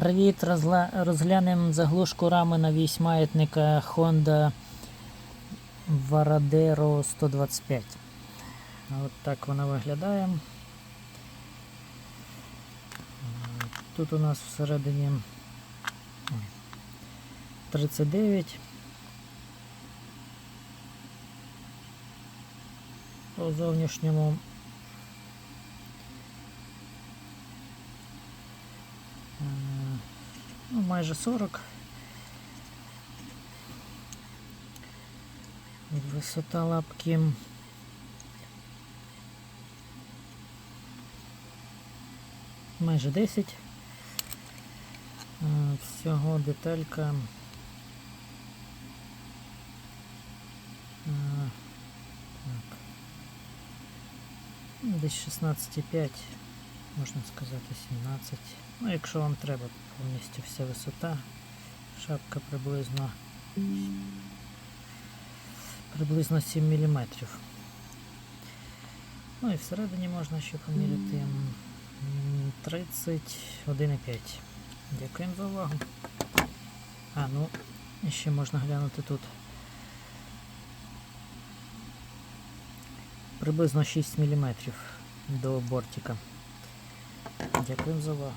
Привіт, розглянемо заглушку рами на вісь маятника Honda Varadero 125. От так вона виглядає. Тут у нас всередині 39. По зовнішньому ну, майже 40. Висота лапки. Майже 10. Е, Всього деталька. Е, Так. Десь 16,5 можна сказати 17. Ну, якщо вам треба повністю вся висота, шапка приблизно приблизно 7 мм. Ну і всередині можна ще поміряти 31,5. Дякуємо за увагу. А, ну, ще можна глянути тут. Приблизно 6 мм до бортика. Дякуємо за увагу.